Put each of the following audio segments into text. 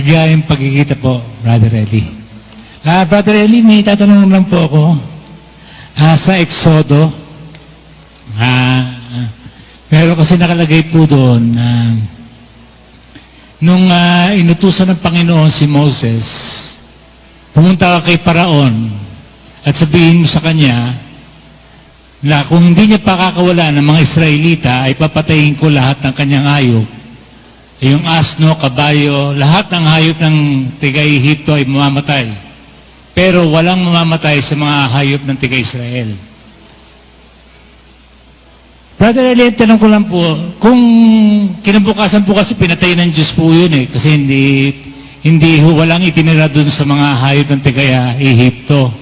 Maligayang pagkikita po, Brother Eli. Ah, Brother Eli, may tatanong lang po ako. Ah, sa Exodo, ah, meron kasi nakalagay po doon na nung ah, inutusan ng Panginoon si Moses, pumunta ka kay Paraon at sabihin mo sa kanya na kung hindi niya pakakawala ng mga Israelita ay papatayin ko lahat ng kanyang hayop yung asno, kabayo, lahat ng hayop ng tiga-Ehipto ay mamamatay. Pero walang mamamatay sa mga hayop ng tiga-Israel. Brother Elliot, tanong ko lang po, kung kinabukasan po kasi pinatay ng Diyos po yun eh, kasi hindi, hindi walang itinira dun sa mga hayop ng tiga-Ehipto.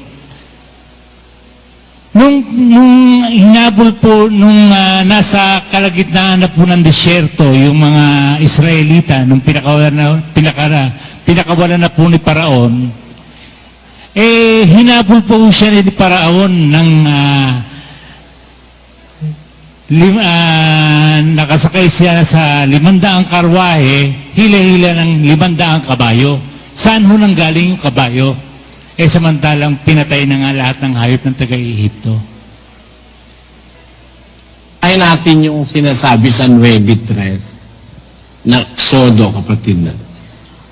Nung, nung hinabol po, nung ah, nasa kalagitnaan na po ng desyerto, yung mga Israelita, nung pinakawalan na, pinakara, pinakawalan na po ni Paraon, eh, hinabol po siya ni Paraon ng ah, lim, ah, nakasakay siya sa limandaang karwahe, hila-hila ng limandaang kabayo. Saan ho nang galing yung kabayo? Eh samantalang pinatay na nga lahat ng hayop ng taga-Ehipto. Ay natin yung sinasabi sa 9.3 na Sodo, kapatid na.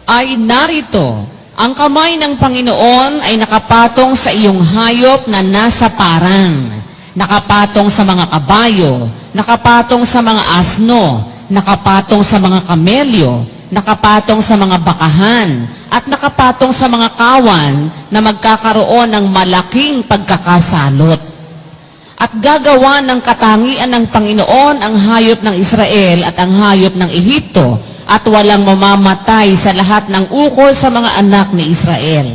ay narito, ang kamay ng Panginoon ay nakapatong sa iyong hayop na nasa parang, nakapatong sa mga kabayo, nakapatong sa mga asno, nakapatong sa mga kamelyo, nakapatong sa mga bakahan, at nakapatong sa mga kawan na magkakaroon ng malaking pagkakasalot. At gagawa ng katangian ng Panginoon ang hayop ng Israel at ang hayop ng Ehipto at walang mamamatay sa lahat ng ukol sa mga anak ni Israel.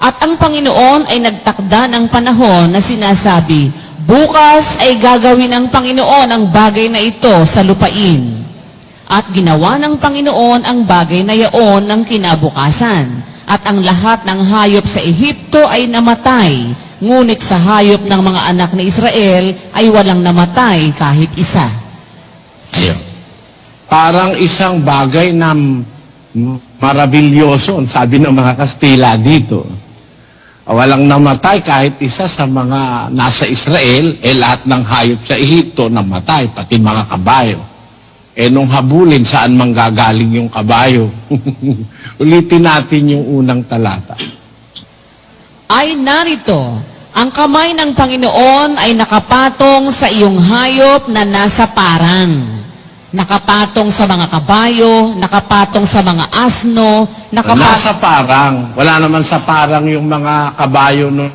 At ang Panginoon ay nagtakda ng panahon na sinasabi, Bukas ay gagawin ng Panginoon ang bagay na ito sa lupain. At ginawa ng Panginoon ang bagay na yaon ng kinabukasan. At ang lahat ng hayop sa Ehipto ay namatay, ngunit sa hayop ng mga anak ni Israel ay walang namatay kahit isa. Ayun. Parang isang bagay na marabilyoso, sabi ng mga Kastila dito. Walang namatay kahit isa sa mga nasa Israel, eh lahat ng hayop sa Ehipto namatay, pati mga kabayo. Eh nung habulin, saan manggagaling yung kabayo? Ulitin natin yung unang talata. ay narito, ang kamay ng Panginoon ay nakapatong sa iyong hayop na nasa parang. Nakapatong sa mga kabayo, nakapatong sa mga asno, nakapatong... Nasa parang. Wala naman sa parang yung mga kabayo nung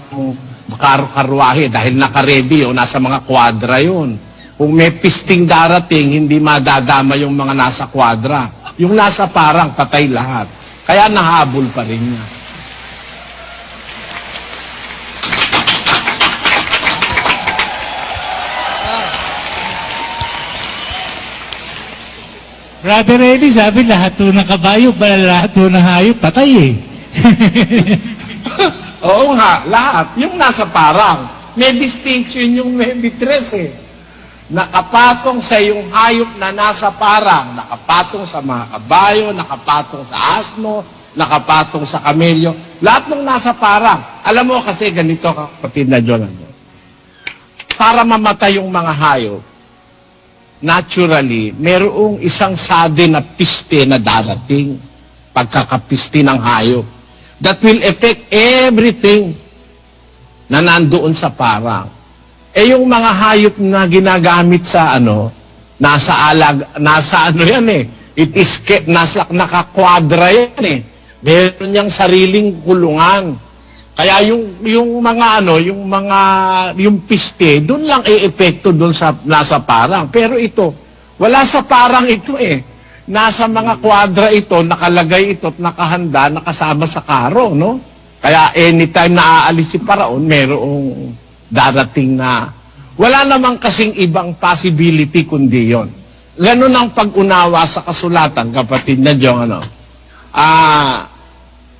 kar karwahe dahil nakaredy o nasa mga kwadra yun. Kung may pisting darating, hindi madadama yung mga nasa kwadra. Yung nasa parang, patay lahat. Kaya nahabol pa rin niya. Brother Eli, sabi lahat po ng kabayo, pala lahat po ng hayop, patay eh. Oo nga, lahat. Yung nasa parang, may distinction yung may bitres eh. Nakapatong sa yung hayop na nasa parang, nakapatong sa mga kabayo, nakapatong sa asno, nakapatong sa kamelyo, lahat ng nasa parang. Alam mo kasi ganito kapatid na John, ano? para mamatay yung mga hayop, naturally, merong isang sudden na piste na darating pagkakapiste ng hayop that will affect everything na nandoon sa parang. Eh yung mga hayop na ginagamit sa ano, nasa alag, nasa ano yan eh, it is, ke- nasa, nakakwadra yan eh. Meron niyang sariling kulungan. Kaya yung yung mga ano, yung mga yung piste, doon lang iepekto doon sa nasa parang. Pero ito, wala sa parang ito eh. Nasa mga kwadra ito, nakalagay ito at nakahanda, nakasama sa karo, no? Kaya anytime na aalis si Paraon, merong darating na wala namang kasing ibang possibility kundi yon. Ganun ang pag-unawa sa kasulatan, kapatid na Diyong, ano? Ah,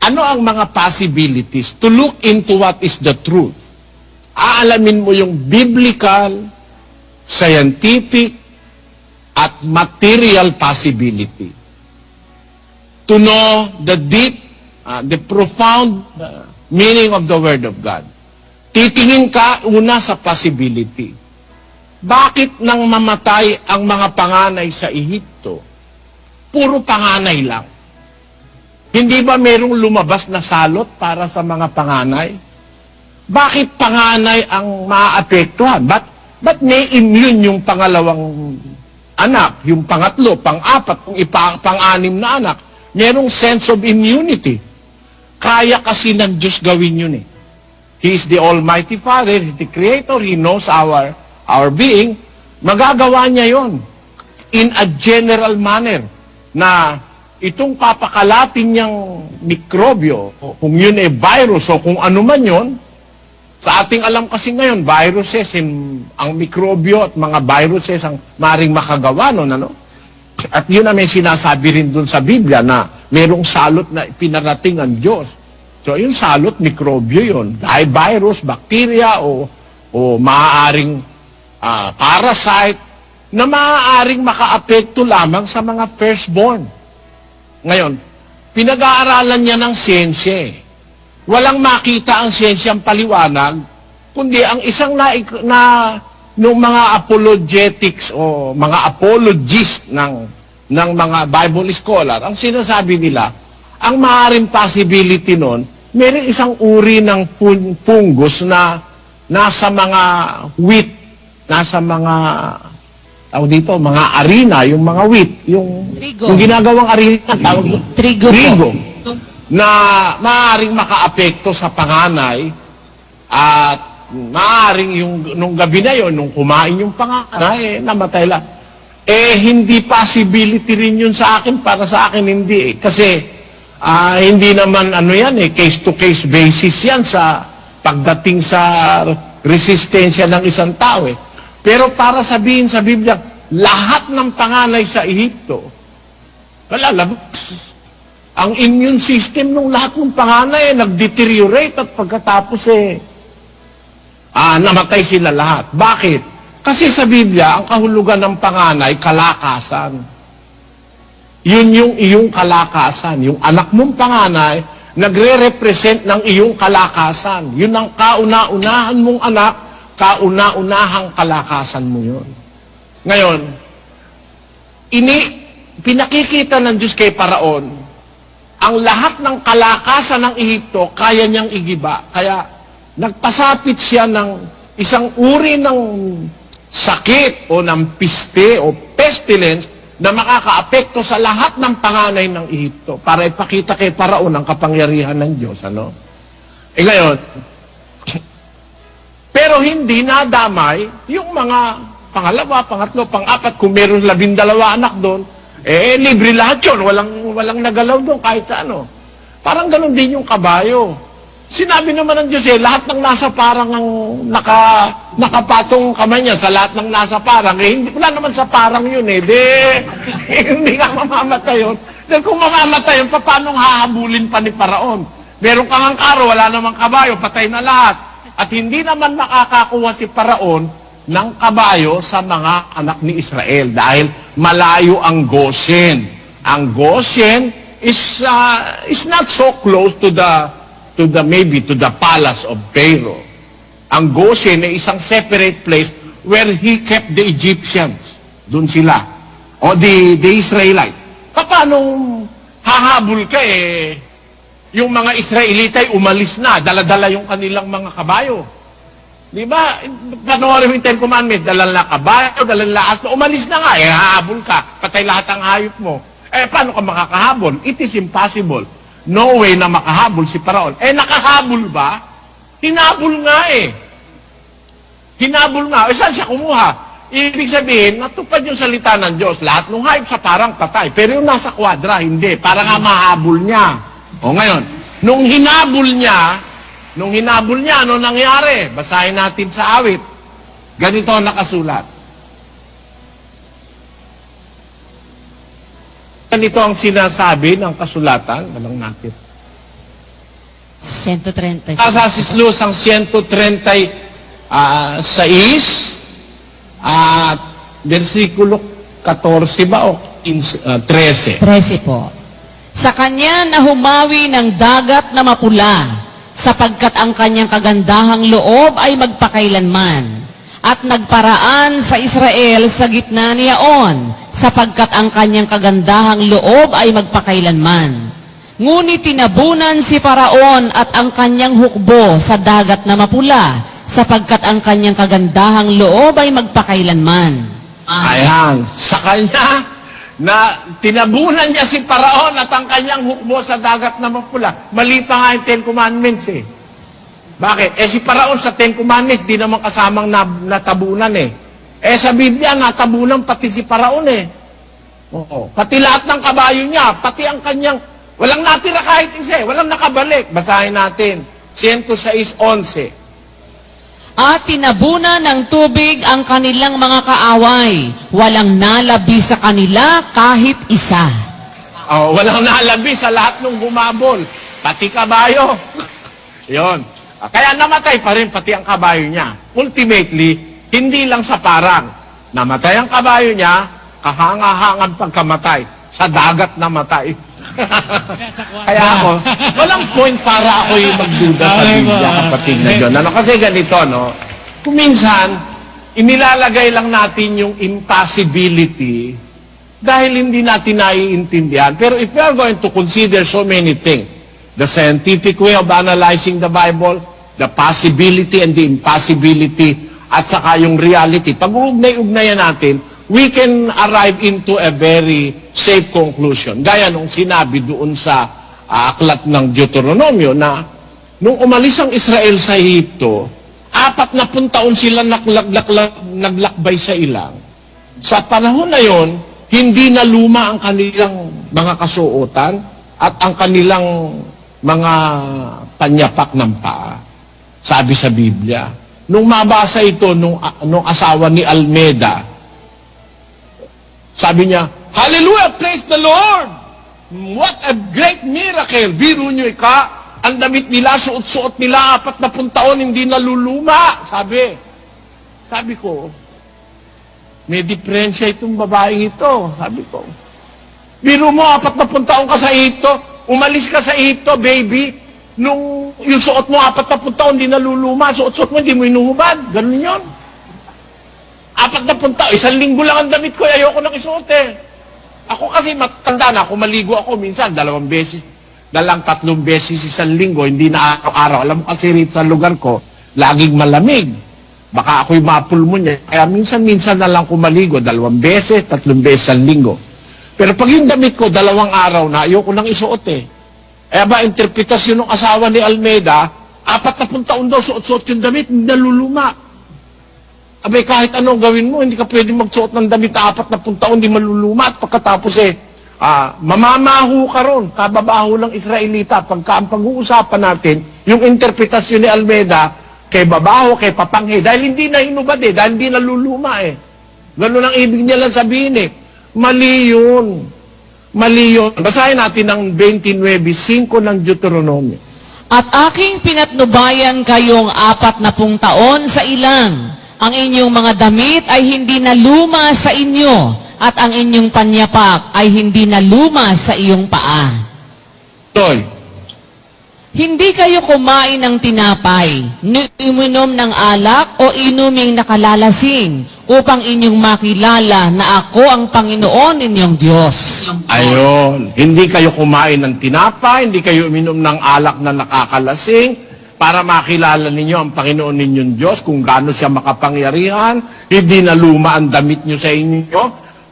ano ang mga possibilities to look into what is the truth? Aalamin mo yung biblical, scientific, at material possibility. to know the deep, uh, the profound uh, meaning of the Word of God. Titingin ka una sa possibility. Bakit nang mamatay ang mga panganay sa Ehipto? Puro panganay lang. Hindi ba merong lumabas na salot para sa mga panganay? Bakit panganay ang maaapektuhan? Ba't, ba't may immune yung pangalawang anak, yung pangatlo, pang-apat, kung pang-anim na anak? Merong sense of immunity. Kaya kasi ng Diyos gawin yun eh. He is the Almighty Father, He the Creator, He knows our, our being. Magagawa niya yon in a general manner na itong papakalatin niyang mikrobyo, kung yun ay virus o kung ano man yun, sa ating alam kasi ngayon, viruses, in, ang mikrobyo at mga viruses ang maring makagawa nun, ano? At yun na may sinasabi rin dun sa Biblia na merong salot na pinarating ang Diyos. So, yung salot, mikrobyo yun. Dahil virus, bacteria, o, o maaaring ah, parasite, na maaaring makaapekto lamang sa mga firstborn. Ngayon, pinag-aaralan niya ng siyensya eh. Walang makita ang siyensyang paliwanag, kundi ang isang na, na nung mga apologetics o mga apologists ng, ng mga Bible scholar, ang sinasabi nila, ang maaaring possibility nun, meron isang uri ng fun- fungus na nasa mga wheat, nasa mga tawag dito, mga arena, yung mga wheat, yung, Trigo. yung ginagawang arena, tawag dito, Trigo po. trigo, na maaaring makaapekto sa panganay at maaaring yung nung gabi na yon nung kumain yung panganay, eh, namatay lang. Eh, hindi possibility rin yun sa akin, para sa akin hindi eh. Kasi, ah, hindi naman ano yan eh, case-to-case basis yan sa pagdating sa resistensya ng isang tao eh. Pero para sabihin sa Biblia, lahat ng panganay sa Ehipto, wala, labas. Ang immune system ng lahat ng panganay, eh, nag-deteriorate at pagkatapos eh, ah, namatay sila lahat. Bakit? Kasi sa Biblia, ang kahulugan ng panganay, kalakasan. Yun yung iyong kalakasan. Yung anak mong panganay, nagre-represent ng iyong kalakasan. Yun ang kauna-unahan mong anak, kauna-unahang kalakasan mo yun. Ngayon, ini, pinakikita ng Diyos kay Paraon, ang lahat ng kalakasan ng Ehipto, kaya niyang igiba. Kaya, nagpasapit siya ng isang uri ng sakit o ng piste o pestilence na makakaapekto sa lahat ng panganay ng Ehipto para ipakita kay Paraon ang kapangyarihan ng Diyos. Ano? Eh ngayon, pero hindi nadamay yung mga pangalawa, pangatlo, pang-apat, kung meron labindalawa anak doon, eh, libre lahat yun. Walang, walang nagalaw doon kahit sa ano. Parang ganun din yung kabayo. Sinabi naman ng Diyos eh, lahat ng nasa parang ang naka, nakapatong kamay niya sa lahat ng nasa parang. Eh, hindi, wala naman sa parang yun eh. Di, eh, hindi nga mamamatay yun. Dahil kung mamamatay yun, pa- paano hahabulin pa ni Paraon? Meron kang karo, wala namang kabayo, patay na lahat. At hindi naman makakakuha si Paraon ng kabayo sa mga anak ni Israel dahil malayo ang Goshen. Ang Goshen is uh, is not so close to the to the maybe to the palace of Pharaoh. Ang Goshen ay isang separate place where he kept the Egyptians. Doon sila. O the, the Israelites. Paano hahabol ka eh, yung mga Israelita ay umalis na, daladala yung kanilang mga kabayo. Di ba? Panoorin mo yung Ten Commandments, dalal na kabayo, dalal na aso, umalis na nga, eh, hahabol ka, patay lahat ang hayop mo. Eh, paano ka makakahabol? It is impossible. No way na makahabol si Paraon. Eh, nakahabol ba? Hinabol nga eh. Hinabol nga. Eh, saan siya kumuha? Ibig sabihin, natupad yung salita ng Diyos. Lahat ng hayop sa parang patay. Pero yung nasa kwadra, hindi. Para nga mahabol niya. O ngayon, nung hinabol niya, nung hinabol niya, ano nangyari? Basahin natin sa awit. Ganito nakasulat. Ganito ang sinasabi ng kasulatan. Walang natin. 136. Sa Sislus ang 136 at versikulo 14 ba o 15, ah, 13. 13 po. Sa kanya na humawi ng dagat na mapula, sapagkat ang kanyang kagandahang loob ay magpakailanman. At nagparaan sa Israel sa gitna niyaon, sapagkat ang kanyang kagandahang loob ay magpakailanman. Ngunit tinabunan si Paraon at ang kanyang hukbo sa dagat na mapula, sapagkat ang kanyang kagandahang loob ay magpakailanman. Ayan, sa kanya, na tinabunan niya si Paraon at ang kanyang hukbo sa dagat na mapula. Mali pa nga yung Ten Commandments eh. Bakit? Eh si Paraon sa Ten Commandments, di naman kasamang na, natabunan eh. Eh sa Biblia, natabunan pati si Paraon eh. Oo. Pati lahat ng kabayo niya, pati ang kanyang, walang natira kahit isa eh, walang nakabalik. Basahin natin, 106.11. At tinabunan ng tubig ang kanilang mga kaaway. Walang nalabi sa kanila kahit isa. Oh, walang nalabi sa lahat ng humabol. Pati kabayo. Yon. Ah, Kaya namatay pa rin pati ang kabayo niya. Ultimately, hindi lang sa parang. Namatay ang kabayo niya, kahanga-hangan pagkamatay. Sa dagat namatay. Kaya ako, walang point para ako yung magduda sa Biblia, kapatid na John. Ano, kasi ganito, no? Kung minsan, inilalagay lang natin yung impossibility dahil hindi natin naiintindihan. Pero if we are going to consider so many things, the scientific way of analyzing the Bible, the possibility and the impossibility, at saka yung reality, pag uugnay-ugnayan natin, we can arrive into a very safe conclusion. Gaya nung sinabi doon sa ah, aklat ng Deuteronomio na nung umalis ang Israel sa Egypto, apat na taon sila naglak- naglakbay sa ilang. Sa panahon na yon, hindi na luma ang kanilang mga kasuotan at ang kanilang mga panyapak ng paa. Sabi sa Biblia. Nung mabasa ito nung, nung asawa ni Almeda, sabi niya, Hallelujah! Praise the Lord! What a great miracle! Biro nyo ika, ang damit nila, suot-suot nila, apat na taon, hindi naluluma. Sabi. Sabi ko, may diferensya itong babaeng ito. Sabi ko. Biro mo, apat na taon ka sa Egypto, umalis ka sa Egypto, baby, nung yung suot mo, apat na taon, hindi naluluma, suot-suot mo, hindi mo inuhubad. Ganun yon. Apat na punta, isang linggo lang ang damit ko, ayoko nang isuot eh. Ako kasi matanda na, kung maligo ako minsan, dalawang beses, dalang tatlong beses isang linggo, hindi na araw-araw. Alam mo kasi rito sa lugar ko, laging malamig. Baka ako'y mapulmonya. Kaya minsan-minsan na lang kumaligo, dalawang beses, tatlong beses sa linggo. Pero pag yung damit ko, dalawang araw na, ayoko nang isuot eh. Kaya ba, interpretasyon ng asawa ni Almeida, apat na pun taon daw, suot-suot yung damit, naluluma. Abay, kahit anong gawin mo, hindi ka pwede magsuot ng damit apat na pun taon, hindi maluluma. At pagkatapos eh, ah, mamamaho ka ron, kababaho ng Israelita. Pagka ang pag-uusapan natin, yung interpretasyon ni Almeida, kay babaho, kay papanghe, dahil hindi na hinubad eh, dahil hindi naluluma eh. Ganun ang ibig niya lang sabihin eh. Mali yun. Mali yun. Basahin natin ang 29.5 ng Deuteronomy. At aking pinatnubayan kayong apat na pung taon sa ilang. Ang inyong mga damit ay hindi na luma sa inyo, at ang inyong panyapak ay hindi na luma sa iyong paa. Toy, Hindi kayo kumain ng tinapay, ni uminom ng alak o inuming nakalalasing, upang inyong makilala na ako ang Panginoon ninyong Diyos. Ayon. Hindi kayo kumain ng tinapa, hindi kayo uminom ng alak na nakakalasing, para makilala ninyo ang Panginoon ninyong Diyos, kung gaano siya makapangyarihan, hindi na luma ang damit nyo sa inyo,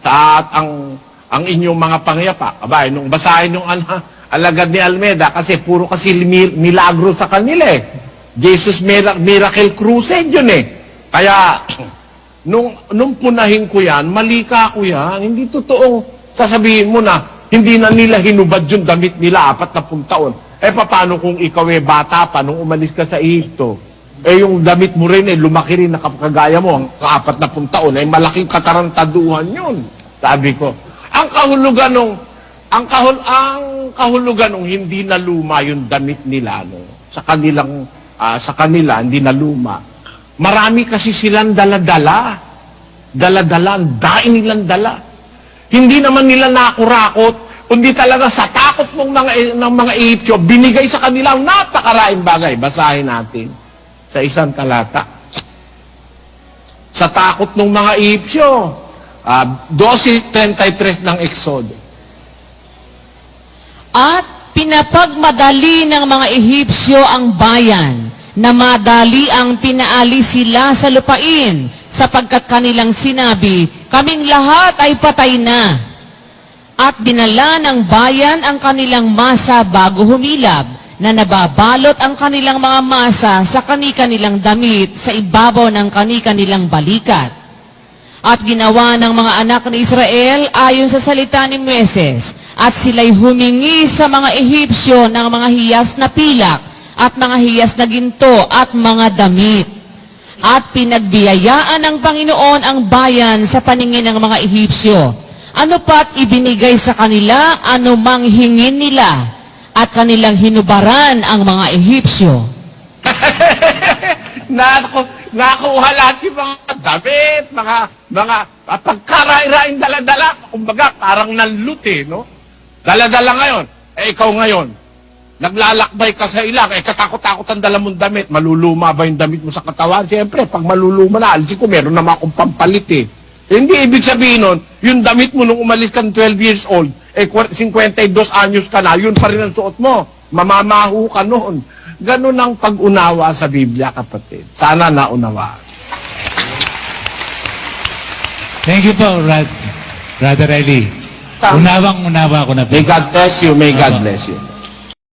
at ang, ang inyong mga pangyapak. Abay, nung basahin yung ano, alagad ni Almeda, kasi puro kasi milagro sa kanila eh. Jesus Mira- Miracle Crusade yun eh. Kaya, nung, nung punahin ko yan, mali ka ako yan. Hindi totoong sasabihin mo na hindi na nila hinubad yung damit nila apat na taon. Eh paano kung ikaw eh bata pa nung umalis ka sa Egypto? Eh yung damit mo rin eh lumaki rin nakapagaya mo ang apat na taon. Eh malaking katarantaduhan yun. Sabi ko. Ang kahulugan nung ang kahul ang kahulugan nung hindi na luma yung damit nila no sa kanilang ah, sa kanila hindi na luma. Marami kasi silang dala-dala. Dala-dala, ang daing nilang dala. Hindi naman nila nakurakot, kundi talaga sa takot ng mga, ng mga Egyptyo, binigay sa kanilang napakaraing bagay. Basahin natin sa isang talata. Sa takot ng mga Egyptyo, uh, 12.33 ng Exodo. At pinapagmadali ng mga Ehipsyo ang bayan na madali ang pinaalis sila sa lupain sapagkat kanilang sinabi, kaming lahat ay patay na. At dinala ng bayan ang kanilang masa bago humilab na nababalot ang kanilang mga masa sa kani-kanilang damit sa ibabaw ng kani-kanilang balikat. At ginawa ng mga anak ni Israel ayon sa salita ni Moises. At sila'y humingi sa mga Ehipsyo ng mga hiyas na pilak at mga hiyas na ginto at mga damit. At pinagbiyayaan ng Panginoon ang bayan sa paningin ng mga Ehipsyo. Ano pa't ibinigay sa kanila, ano mang hingin nila, at kanilang hinubaran ang mga Ehipsyo. Naku, nakuha lahat yung mga damit, mga, mga pagkarai-raing daladala. Kumbaga, parang nanlut eh, no? Daladala ngayon. Eh, ikaw ngayon, naglalakbay ka sa ilang, eh, katakot-takot ang dala mong damit. Maluluma ba yung damit mo sa katawan? Siyempre, pag maluluma na, alisin ko, meron naman akong pampalit eh. Hindi ibig sabihin nun, yung damit mo nung umalis ka ng 12 years old, eh, kwa- 52 anyos ka na, yun pa rin ang suot mo. Mamamaho ka noon. Ganun ang pag-unawa sa Biblia, kapatid. Sana naunawa. Thank you po, Rad, Brother Eli. Unawang unawa ko na po. May God bless you. May God bless you.